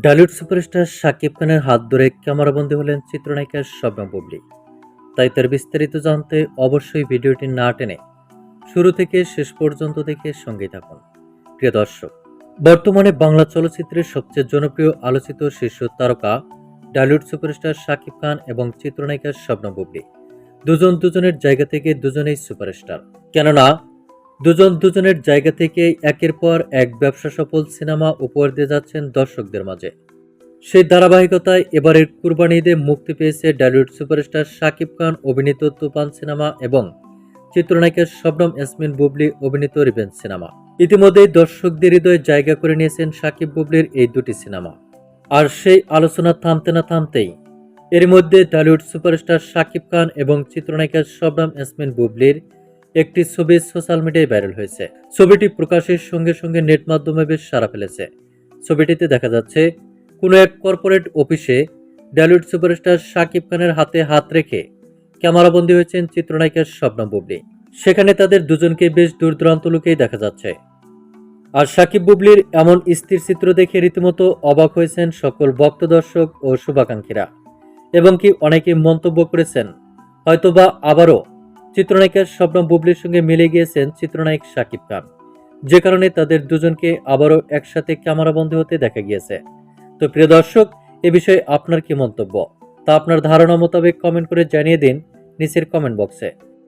Dhallywood superstar Shakib খানের হাত ধরে ক্যামেরাবন্দী হলেন চিত্রনায়িকা শবনম বুবলি। তাই তার বিস্তারিত জানতে অবশ্যই ভিডিওটি না টেনে শুরু থেকে শেষ পর্যন্ত দেখে সঙ্গেই থাকুন। প্রিয় দর্শক, বর্তমানে বাংলা চলচ্চিত্রের সবচেয়ে জনপ্রিয় আলোচিত শীর্ষ তারকা ডালিউড সুপারস্টার শাকিব খান এবং চিত্রনায়িকা শবনম বুবলি। দুজন দুজনের জায়গা থেকে দুজনেই সুপারস্টার। কেননা দুজন দুজনের জায়গা থেকে একের পর এক ব্যবসা সফল সিনেমা উপহার দিয়ে যাচ্ছেন দর্শকদের মাঝে। সেই ধারাবাহিকতায় এবারের কুরবানি ঈদে মুক্তি পেয়েছে ডালিউড সুপারস্টার শাকিব খান, অভিনীত তুফান সিনেমা এবং চিত্রনায়িকা শবনম ইয়াসমিন বুবলি, অভিনীত রিভেঞ্জ সিনেমা। ইতিমধ্যেই দর্শকদের হৃদয়ে জায়গা করে নিয়েছেন শাকিব বুবলির এই দুটি সিনেমা। আর সেই আলোচনা থামতে না থামতেই এর মধ্যে টলিউড সুপারস্টার শাকিব খান এবং চিত্রনায়িকা শবনম ইয়াসমিন বুবলির একটি ছবি সোশ্যাল মিডিয়ায় ভাইরাল হয়েছে। ছবিটি প্রকাশের সঙ্গে সঙ্গে নেট মাধ্যমে বেশ সাড়া ফেলেছে। ছবিটিতে দেখা যাচ্ছে, কোনো এক কর্পোরেট অফিসে ডালিউড সুপারস্টার শাকিব খানের হাতে হাত রেখে ক্যামেরাবন্দি হয়েছেন চিত্রনায়িকা শবনম বুবলি। সেখানে তাদের দুজনকে বেশ দূর দূরান্ত লোকেই দেখা যাচ্ছে। আর সাকিব বুবলির এমন স্থির চিত্র দেখে রীতিমতো অবাক হয়েছেন সকল ভক্ত দর্শক ও শুভাকাঙ্ক্ষীরা। এবং কি অনেকে মন্তব্য করেছেন, হয়তোবা আবারও চিত্রনায়িকার শবনম বুবলির সঙ্গে মিলে গিয়েছেন চিত্রনায়ক শাকিব খান। যে কারণে তাদের দুজনকে আবারও একসাথে ক্যামেরাবন্দি হতে দেখা গিয়েছে। তো প্রিয় দর্শক, এ বিষয়ে আপনার কি মন্তব্য? তা আপনার ধারণা মোতাবেক কমেন্ট করে জানিয়ে দিন নিচের কমেন্ট বক্সে।